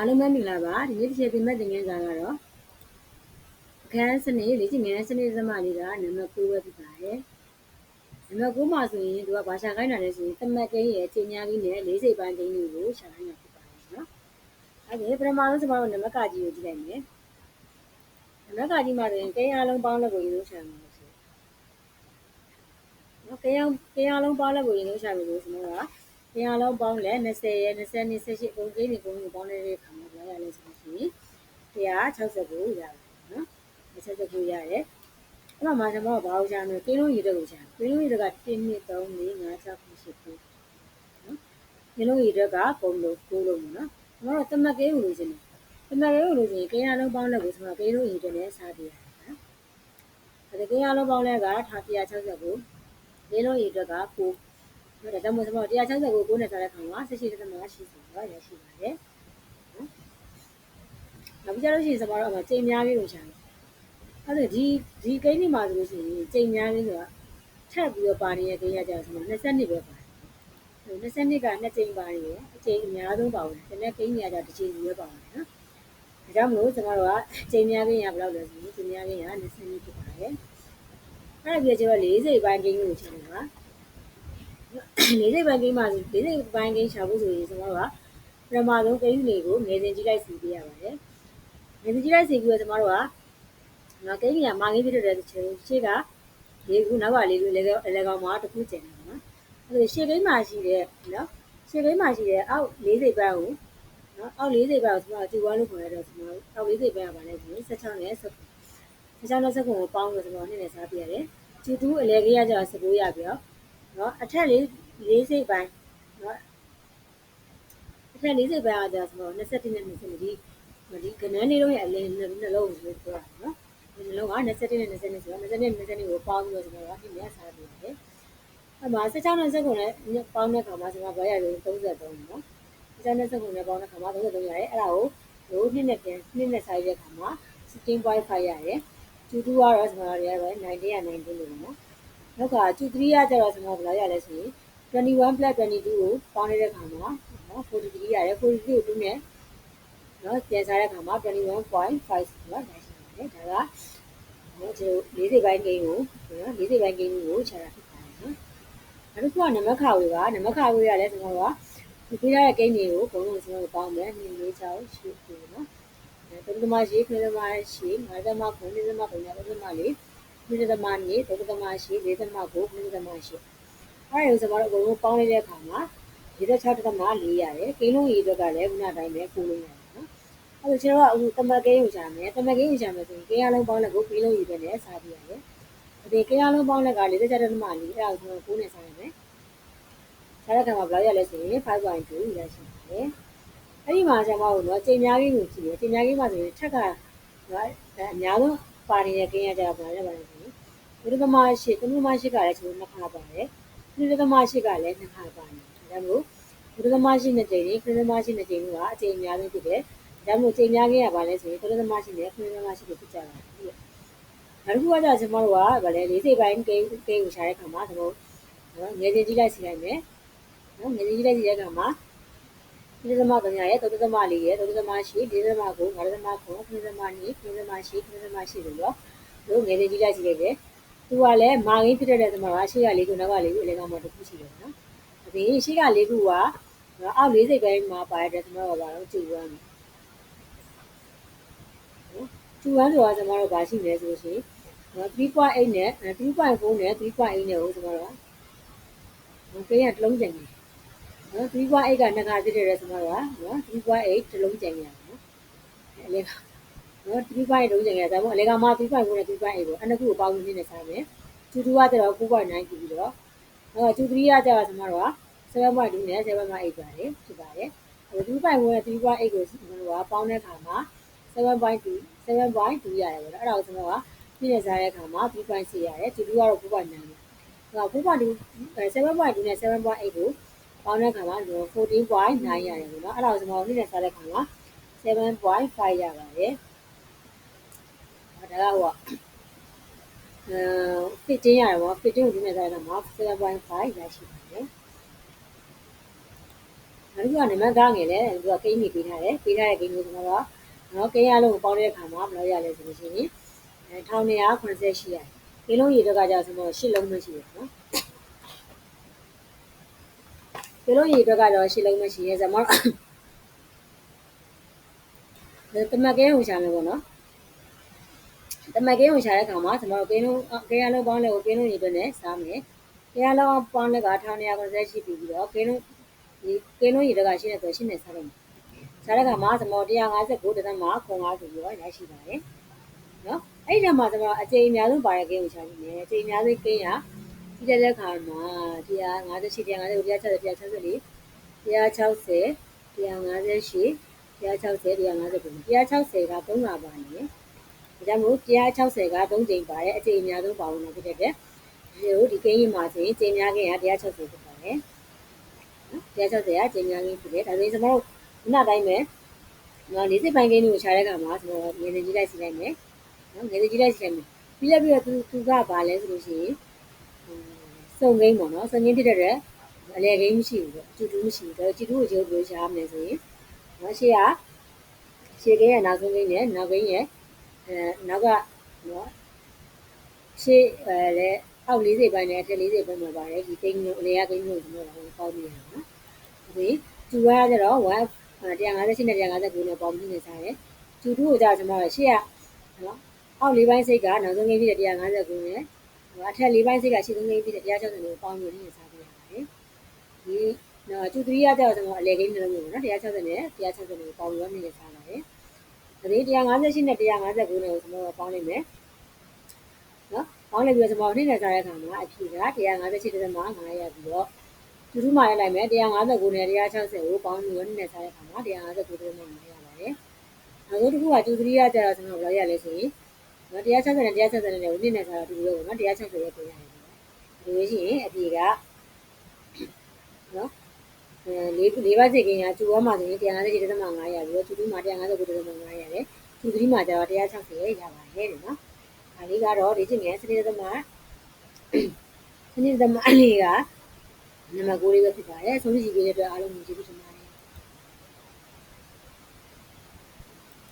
အားလုံးပဲမင်္ဂလာပါဒီနေ့တစ်ချက်ပြင်မဲ့သင်ခန်းစာကတော့အခန်းစနစ်လေ့ကျင့်ခန်းစနစ်သမလေးကနံပါတ်9ပဲဖြစ်ပါတယ်နံပါတ်9မှာဆိုရင်သူကဘာရှာခိုင်းတာလဲဆိုရင်သမတ်ကိန်းရဲ့ချိန်ညာကြီးနဲ့လေးစိတ်ပိုင်းကိန်းတွေကိုရှာခိုင်းတာဖြစ်ပါတယ်နော်အဲ့ဒါပထမဆုံးကျွန်တော်တို့နံပါတ်ကကြီးကိုကြည့်လိုက်မယ်နံပါတ်ကကြီးမှာဆိုရင်ကိန်းအားလုံးပေါင်းလက်ကိုရေးလို့ရှာမှာဆိုနော်ကိန်းအောင်ကိန်းအားလုံးပေါင်းလက်ကိုရေးလို့ရှာပြီလို့ကျွန်တော်က တရားလုံးပေါင်းလဲ20ရယ်20 28ပုံကိန်းတွေပုံတွေပေါင်းတဲ့အခါမှာပြောရလဲဆိုလို့ရှိရင်169ရတယ်နော်169ရတယ်အဲ့တော့မှာကျွန်တော်ကဘာလို့ရှာမလဲကိန်းလုံးရည်တက်ကိုရှာကိန်းလုံးရည်တက်က1 2 3 4 5 6 9 10နော်ကိန်းလုံးရည်တက်ကပုံလုံး9လုံးပေါ့နော်ကျွန်တော်တို့တမတ်ကိန်းကိုလို့ရှင်တယ်တမတ်ကိန်းကိုလို့ရှင်ကိန်းအလုံးပေါင်းလက်ကိုကျွန်တော်ကိန်းလုံးရည်တက်နဲ့စားပြရတယ်နော်အဲ့ဒါကိန်းအလုံးပေါင်းလက်က169ကိန်းလုံးရည်တက်က9 နော်ဒါကြောင့်မို့ကျွန်တော်160ကို9နဲ့ထားတဲ့ခါမှာ18တက်မှာရှိဆိုတော့ရရှိပါတယ်နော်နောက်ပြီးကြလို့ရှိရင်ကျွန်တော်တို့အချိန်များလေးကိုရှာတယ်အဲ့ဒါဒီဒီကိန်းဒီမှာဆိုလို့ရှိရင်ချိန်များလေးဆိုတာထပ်ပြီးတော့ပါနေတဲ့ကိန်းရကြဆိုတော့22ပဲပါတယ်22က2ချိန်ပါနေတယ်အချိန်အများဆုံးပါဝင်တယ်ဒီနေ့ကိန်းကြီးကတစ်ချိန်စီပဲပါဝင်တယ်နော်ဒါကြောင့်မလို့ကျွန်တော်တို့ကချိန်များကိန်းရဘယ်လောက်လဲဆိုရင်ချိန်များကိန်းက22ဖြစ်ပါတယ်အဲ့ဒါပြီးတော့ကျွန်တော်40ပိုင်းကိန်းကိုချိန်ပါ လေးစိတ်ပိုင်းကိန်းမှာလေးစိတ်ပိုင်းကိန်းရှာဖို့ဆိုရင်ကျွန်တော်ကပထမဆုံးကိန်းတွေကိုငယ်စဉ်ကြည့်လိုက်စီပေးရပါတယ်ငယ်စဉ်ကြည့်လိုက်စီပြီးတော့ကျွန်တော်တို့ကနော်ကိန်းကြီးကမာကိန်းဖြစ်တဲ့ချေရှေ့ကလေးခုနောက်ကလေးခုလေလေကောင်မှာတစ်ခုကျန်တယ်နော်အဲ့ဒါရှေ့ကိန်းမှာရှိတဲ့နော်ရှေ့ကိန်းမှာရှိတဲ့အောက်လေးစိတ်ပိုင်းကိုနော်အောက်လေးစိတ်ပိုင်းကိုကျွန်တော်ကြည့်ဝါလို့ခေါ်ရတော့ကျွန်တော်အောက်လေးစိတ်ပိုင်းကပါလဲဆိုရင်16နဲ့19 16နဲ့19ကိုပေါင်းလို့ကျွန်တော်နှစ်နဲ့စားပြရတယ်ကျူတူးအလဲကြီးရကြ19ရပြီးတော့ နော်အထက်လေးလေးစိတ်ပိုင်းနော်အထက်လေးစိတ်ပိုင်းကကြာဆိုတော့21နဲ့20ဒီဒီကနန်းလေးတို့ရဲ့အလင်းနှလုံးကိုပြောတာနော်ဒီနှလုံးက21နဲ့20နဲ့ဆိုတော့20နဲ့20ကိုပေါင်းပြီးတော့ကျွန်တော်ကဒီနေ့စားပြရတယ်အမှ16နဲ့19နဲ့ပေါင်းတဲ့ခါမှာကျွန်တော်ဘာရလဲ33နော်16နဲ့19နဲ့ပေါင်းတဲ့ခါမှာ33ရတယ်အဲ့ဒါကိုရိုးနှစ်နဲ့ပြန်နှစ်နဲ့စားရတဲ့ခါမှာ16.5ရတယ်ကျူတူကတော့ကျွန်တော်ရရတယ်90ရ90လို့နော် နောက်ကကျူ3ကကျတော့ကျွန်တော်ဘယ်လောက်ရလဲဆိုရင်21 plus 22ကိုပေါင်းနေတဲ့ခါမှာနော်43ရတယ်43ကို2နဲ့နော်ပြန်စားတဲ့ခါမှာ21.5နော်ဒါရှိပါတယ်ဒါကနော်ကျွန်တော်40ဘိုင်းကိန်းကိုနော်40ဘိုင်းကိန်းကိုခြာတာဖြစ်ပါတယ်နော်နောက်တစ်ခုကနမခါဝေကနမခါဝေရလဲကျွန်တော်ကဒီပြရတဲ့ကိန်းတွေကိုဘုံလုံးကျွန်တော်ပေါင်းမယ်2 4 6 8ကိုနော်သုံးသမားရှိခဏသမားရှိငါးသမားခုနှစ်သမားခုနှစ်သမားလေး နှစ်သမားနေသုံးသမားရှိလေးသမားကိုနှစ်သမားရှိအဲ့ဒါကိုကျွန်တော်တို့အကုန်လုံးပေါင်းလိုက်တဲ့အခါမှာ46တက်မှ4ရတယ်ကိန်းလုံးရေးအတွက်ကလည်းခုနတိုင်းပဲကိုလို့ရတယ်နော်အဲ့ဒါကျွန်တော်ကအခုတမတ်ကိန်းကိုရှာမယ်တမတ်ကိန်းကိုရှာမယ်ဆိုရင်ကိန်းအလုံးပေါင်းလက်ကိုကိန်းလုံးရေးအတွက်လည်းစားပြရတယ်ဒီကိန်းအလုံးပေါင်းလက်က46တက်မှ4အဲ့ဒါကိုကျွန်တော်9နဲ့စားရမယ်စားတဲ့အခါမှာဘယ်လောက်ရလဲဆိုရင်5.2ရရှိပါတယ်အဲ့ဒီမှာကျွန်တော်တို့တော့ချိန်များကြီးကိုကြည့်ရချိန်များကြီးမှာဆိုရင်ထက်ကနော်အများဆုံး ပါနေတဲ့ကိန်းရကြတာပါလဲပါလဲဆိုရင်ဘုဒ္ဓမရှိဘုဒ္ဓမရှိကလည်းကျွန်တော်နှစ်ခါပါတယ်ခရစ်သမားရှိကလည်းနှစ်ခါပါတယ်ဒါကြောင့်မို့ခရစ်သမားရှိနှစ်ကြိမ်နဲ့ခရစ်သမားရှိနှစ်ကြိမ်ကအကြိမ်အများဆုံးဖြစ်တယ်ဒါကြောင့်မို့ချိန်များခဲ့ရပါလဲဆိုရင်ခရစ်သမားရှိနဲ့ခရစ်သမားရှိကိုဖြစ်ကြတာဖြစ်တယ်နောက်တစ်ခုကကြာကျွန်တော်တို့ကဗာလဲ၄စိတ်ပိုင်းကိန်းကိန်းကိုရှာတဲ့ခါမှာကျွန်တော်နော်ငယ်ချင်းကြည့်လိုက်စီလိုက်မယ်နော်ငယ်ချင်းကြည့်လိုက်စီတဲ့ခါမှာ ဒီသမကညာရဲ့သုတသမလေးရဲ့သုတသမရှိဒီသမကိုငါသမကိုခရစ်သမနီခရစ်သမရှိခရစ်မရှိလို့တော့တို့ငယ်ချင်းကြည့်လိုက်စီလိုက်တယ်သူကလည်းမာရင်းဖြစ်တဲ့သမကရှေ့ကလေးခုနောက်ကလေးခုအလဲကောင်မှတစ်ခုရှိတယ်နော်။အပြင်ရှေ့ကလေးခုကအောက်လေးစိတ်ပိုင်းမှာပါတဲ့သမကဘာလို့ကျူဝမ်းနော်။ကျူဝမ်းဆိုတာကျွန်တော်တို့ဘာရှိလဲဆိုလို့ရှိရင်3.8နဲ့3.4နဲ့3.8နဲ့ကိုကျွန်တော်တို့ကကိန်းကတစ်လုံးကျန်တယ်။ နော်3.8ကနှစ်ခါဖြစ်တဲ့ကျွန်တော်တို့ကနော်3.8တစ်လုံးကျန်ရတယ်နော်။အဲလေနော်3.8လုံးကျန်ခဲ့တာဒါမှမဟုတ်အလေကမှ3.4နဲ့3.8ကိုအနှစ်ခုကိုပေါင်းနေနေစားမယ်ကျူ2ကကျတော့9.9ကြည့်ပြီးတော့နော်ကျူ3ကကျတော့ကျွန်တော်တို့က7.2နဲ့7.8ပါတယ်ဖြစ်ပါတယ်2.1နဲ့3.8ကိုကျွန်တော်တို့ကပေါင်းတဲ့အခါမှာ7.2 7.2ရတယ်ပေါ့နော်အဲ့ဒါကိုကျွန်တော်ကပြည့်နေစားတဲ့အခါမှာ3.6ရတယ်ကျူ2ကတော့9.9တယ်ဟို9.2 7.2နဲ့7.8ကို ပေါင်းတဲ့အခါမှာ14.9ရတယ်ပေါ့နော်အဲ့ဒါကိုကျွန်တော်ပြည့်နေစားတဲ့အခါမှာ7.5ရပါတယ်ဒါကဟိုအဲ fitting ရတယ်ပေါ့ fitting ကိုဒီနေ့တိုင်းတော့မှာ7.5ရရှိပါတယ်နောက်တစ်ခုကနံပါတ်9ငယ်လဲသူကကိန်းကြီးပေးထားတယ်ပေးထားတဲ့ကိန်းကိုကျွန်တော်ကနော်ကိန်းအလုံးကိုပေါင်းတဲ့အခါမှာဘယ်လောက်ရလဲဆိုလို့ရှိရင်အဲ1288ရတယ်ကိန်းလုံးရေအတွက်ကကြာဆိုတော့10လုံးမရှိရနော် ကိန်းလုံးရေအတွက်ကတော့10လုံးမရှိရဲဆိုတော့တမကဲကိုရှာမယ်ပေါ့နော်တမကဲကိုရှာတဲ့အခါမှာကျွန်တော်တို့ကိန်းလုံးကိန်းအလုံးပေါင်းတဲ့ကိုကိန်းလုံးရေအတွက်နဲ့စားမယ်ကိန်းအလုံးပေါင်းတဲ့က1288ပြီးပြီးတော့ကိန်းလုံးဒီကင်းလုံးရေတကရှင်းနေဆိုရှင်းနေစားတော့စားတဲ့ကမှာသမော159တသက်မှာခွန်5ဆိုပြီးတော့ရရှိပါတယ်နော်အဲ့ဒီမှာသမောအကျိန်အများဆုံးပါတဲ့ကင်းကိုရှာနေတယ်အကျိန်အများဆုံးကင်းက ဒီတဲ့လက်ခါမှာ158 159 160 164 160 158 160 159 160က3လာပါနေဒါကြောင့်မို့160က3ကြိမ်ပါတယ်အကျိန်အများဆုံးပါဝင်တာဖြစ်တဲ့အတွက်ဒီလိုဒီကင်းကြီးမှာဆိုရင်ကျိန်များကင်းက160ဖြစ်ပါတယ်160ကကျင်းများကြီးဖြစ်တယ်ဒါဆိုရင်ကျွန်တော်တို့ခုနတိုင်းပဲနော်40ပိုင်းကင်းကိုခြားတဲ့အခါမှာကျွန်တော်ငွေနေကြီးလိုက်စီလိုက်မယ်နော်ငွေနေကြီးလိုက်စီလိုက်မယ်ပြီးလည်းပြီးတော့သူသူကဘာလဲဆိုလို့ရှိရင် စုံကိန်းပေါ့နော်စုံကိန်းဖြစ်တဲ့အတွက်အလဲကိန်းမရှိဘူးပေါ့အတူတူမရှိဘူးဒါကြည့်တူကိုကျုပ်ပြောရှားမယ်ဆိုရင်နော်ရှေ့ကရှေ့ကိန်းရဲ့နောက်ဆုံးကိန်းနဲ့နောက်ကိန်းရဲ့အဲနောက်ကနော်ရှေ့အဲလေအောက်40ပိုင်းနဲ့အထက်40ပိုင်းမှာပါတယ်ဒီကိန်းမျိုးအလဲရကိန်းမျိုးကျွန်တော်တို့ပေါင်းပြရအောင်နော်ဒီကျူရကြတော့1 158နဲ့159နဲ့ပေါင်းပြီးနေစားတယ်ကျူ2ကိုကြာကျွန်တော်ရှေ့ကနော်အောက်၄ပိုင်းစိတ်ကနောက်ဆုံးကိန်းဖြစ်တဲ့159နဲ့ အထက်၄ပိုင်းစိတ်ကရှေ့ဆုံးကိန်းဖြစ်တဲ့160ကိုပေါင်းပြီးနေစားပြရပါတယ်ဒီနော်ကျူ3ရကြတော့ကျွန်တော်အလဲကိန်းနှလုံးမျိုးပေါ့နော်160နဲ့160ကိုပေါင်းပြီးနေစားပါတယ်ဒီ158နဲ့159နဲ့ကိုကျွန်တော်ပေါင်းလိုက်မယ်နော်ပေါင်းလိုက်ပြီးတော့ကျွန်တော်နေ့နဲ့စားတဲ့အခါမှာအဖြေက158.5ရပြီးတော့သူတို့မှလည်းလိုက်မယ်159နဲ့160ကိုပေါင်းပြီးတော့နေ့နဲ့စားတဲ့အခါမှာ159.5ရပါတယ်နောက်ဆုံးတစ်ခုကကျူ3ရကြတော့ကျွန်တော်ဘယ်လောက်ရလဲဆိုရင် နော်160နဲ့160နဲ့နေ့နဲ့စားတော့ဒီလိုပေါ့နော်160ရဲ့ပြင်ရတယ်ပေါ့ဒီလိုရှိရင်အဖြေကနော်အဲလေးလေးပါးစိတ်ကင်းကကျူဝါမှာဆိုရင်158.5ရပြီးတော့ကျူ2မှာ159.5ရတယ်ကျူ3မှာကျတော့160ရရပါတယ်တဲ့နော်ဒါလေးကတော့ဒီချင်းငယ်စနစ်သမစနစ်သမအလေးကနံပါတ်9လေးပဲဖြစ်ပါတယ်ဆုံးဖြတ်ကြည့်ပေးတဲ့အတွက်အားလုံးကိုကျေးဇူးတင်ပါတယ်